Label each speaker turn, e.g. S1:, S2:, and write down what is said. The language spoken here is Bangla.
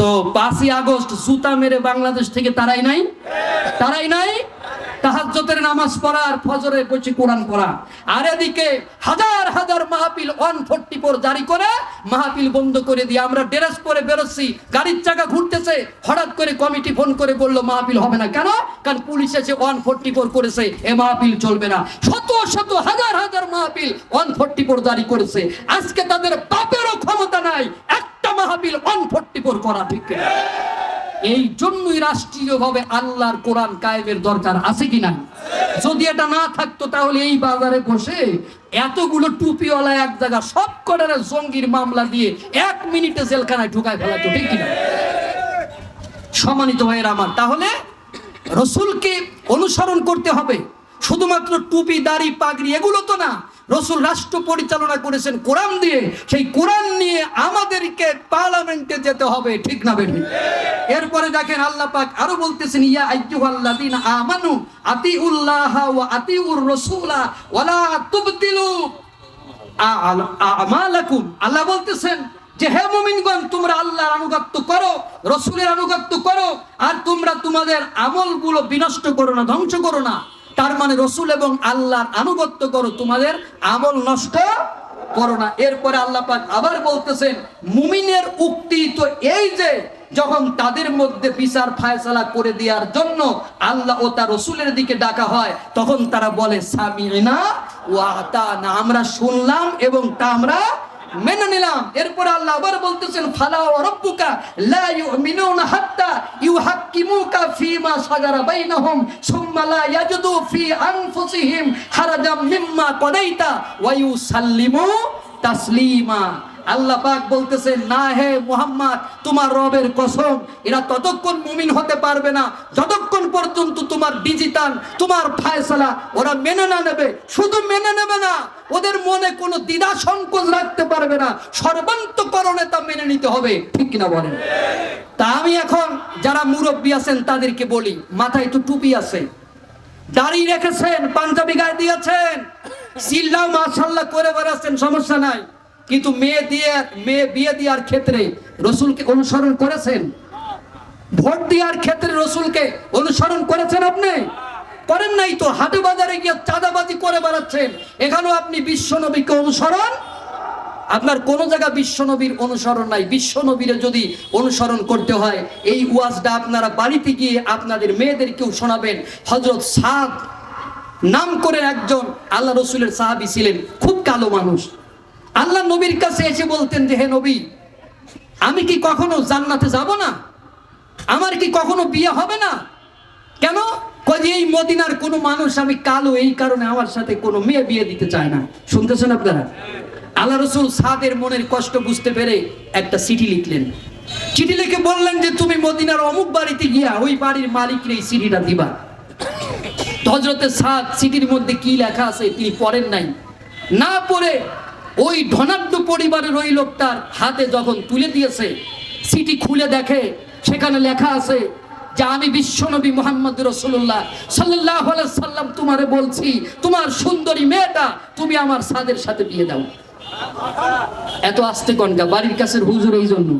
S1: তো পাঁচই আগস্ট জুতা মেরে বাংলাদেশ থেকে তারাই নাই? তারাই নাই? তাহাজ্জতের নামাজ পড়া আর ফজরে বসে কোরআন পড়া। আর এদিকে হাজার হাজার ওয়ান ফোরটি ফোর জারি করে বন্ধ করে দিয়ে আমরা ড্রেস পরে বেরোচ্ছি, গাড়ির চাকা ঘুরতেছে, হঠাৎ করে কমিটি ফোন করে বলল, মাহফিল হবে না। কেন? কারণ পুলিশ এসে ওয়ান ফোরটি ফোর করেছে, এ মাহফিল চলবে না। শত শত হাজার হাজার মাহফিল ওয়ান ফোরটি ফোর জারি করেছে। আজকে তাদের বাপেরও ক্ষমতা নাই। ফোর করা ঠিক? এই জন্যই রাষ্ট্রীয়ভাবে আল্লাহর কোরআন কায়েমের দরকার আছে কিনা যদি এটা না থাকতো তাহলে এই বাজারে বসে এতগুলো টুপিওয়ালা এক জায়গা সব কটারে জঙ্গির মামলা দিয়ে এক মিনিটে জেলখানায় ঢুকায় ফেলাতো ঠিক কিনা? সম্মানিত ভাইয়ের আমার, তাহলে রসুলকে অনুসরণ করতে হবে। শুধুমাত্র টুপি, দাড়ি, পাগড়ি, এগুলো তো না। রসুল রাষ্ট্র পরিচালনা করেছেন কোরআন দিয়ে। সেই কোরআন নিয়ে আমাদেরকে পার্লামেন্টে যেতে হবে, ঠিক না বেঠিক এরপরে দেখেন আল্লাহ পাক আরও বলতেছেন, ইয়া আইয়ুহাল্লাযিন আমানু ওয়া ওয়ালা তুবতিলু আমালাকুম। আল্লাহ বলতেছেন যে, হে মুমিনগণ, তোমরা আল্লাহর আনুগত্য করো, রসুলের আনুগত্য করো, আর তোমরা তোমাদের আমলগুলো বিনষ্ট করো না, ধ্বংস করো না। তার মানে রসুল এবং আল্লাহর আনুগত্য করো, তোমাদের আমল নষ্ট করো না। এরপরে আল্লাহ পাক আবার বলতেছেন, মুমিনের উক্তি তো এই যে, যখন তাদের মধ্যে বিচার ফায়সালা করে দেওয়ার জন্য আল্লাহ ও তার রসুলের দিকে ডাকা হয়, তখন তারা বলে সামিনা ওয়াতা না আমরা শুনলাম এবং তা আমরা মেনে নিলাম। এরপর আল্লাহ আবার বলতেছেন, ফালা ও রব্বুকা লা ইউমিনুনা হাত্তা ইউহাক্কিমুকা ফিমা সাগারা বাইনাহুম, সুম্মা লা ইয়াজুদু ফি আনফুসিহিম হারাজাম মিম্মা কদাইতা ওয়া ইউসাল্লিমু তাসলিমা। আল্লাহ পাক বলতেছে না হে মুহাম্মদ, তোমার রবের কসম, এরা ততক্ষণ মুমিন হতে পারবে না। যতক্ষণ পর্যন্ত তোমার ডিজিটাল, তোমার ফায়সালা, ওরা মেনে না নেবে, শুধু মেনে নেবে না, ওদের মনে কোনো দ্বিধা সংকোচ রাখতে পারবে না। সর্বান্তকরণে তা মেনে নিতে হবে, ঠিক কিনা বলেন? তা আমি এখন যারা মুরব্বী আছেন, তাদেরকে বলি, মাথায় তো টুপি আছে। দাড়ি রেখেছেন, পাঞ্জাবি গায়ে দিয়েছেন। চিল্লা মাশাল্লাহ করে বেড়াচ্ছেন, সমস্যা নাই। কিন্তু মেয়ে দিয়ে, মেয়ে বিয়ে দেওয়ার ক্ষেত্রে রসুলকে অনুসরণ করেছেন? ভোট দেওয়ার ক্ষেত্রে রসুলকে অনুসরণ করেছেন আপনি? করেন নাই তো, হাটে বাজারে গিয়ে চাঁদাবাজি করে বেড়াচ্ছেন। এখানেও আপনি বিশ্ব নবীকে অনুসরণ? আপনার কোন জায়গা বিশ্বনবীর অনুসরণ নাই। বিশ্বনবীরে যদি অনুসরণ করতে হয়, এই ওয়াজটা আপনারা বাড়িতে গিয়ে আপনাদের মেয়েদেরকেও শোনাবেন। হজরত সাদ নাম করে একজন আল্লাহ রসুলের সাহাবি ছিলেন, খুব কালো মানুষ। আল্লাহ নবীর কাছে এসে বলতেন যে, হে নবী, আমি কি কখনো জান্নাতে যাব না? আমার কি কখনো বিয়ে হবে না? কেন? এই মদিনার কোনো মানুষ আমি কালো, এই কারণে আমার সাথে কোনো মেয়ে বিয়ে দিতে চায় না। শুনতেছেন আপনারা? আল্লাহ রসুল সাদের মনের কষ্ট বুঝতে পেরে একটা চিঠি লিখলেন। চিঠি লিখে বললেন যে, তুমি মদিনার অমুক বাড়িতে গিয়া ওই বাড়ির মালিকরে এই চিঠিটা দিবা। হজরতে সাদ চিঠির মধ্যে কি লেখা আছে তিনি পড়েন নাই। না পড়ে ওই ধনাঢ্য পরিবারের ওই লোকটার হাতে যখন তুলে দিয়েছে, সিটি খুলে দেখে, সেখানে লেখা আছে যে আমি বিশ্বনবী মোহাম্মদ রসুল্লাহ সাল্লাহ সাল্লাম তোমারে বলছি, তোমার সুন্দরী মেয়েটা তুমি আমার সাদের সাথে বিয়ে দাও। এত আসতে কনকা বাড়ির কাছের হুজুর এই জন্য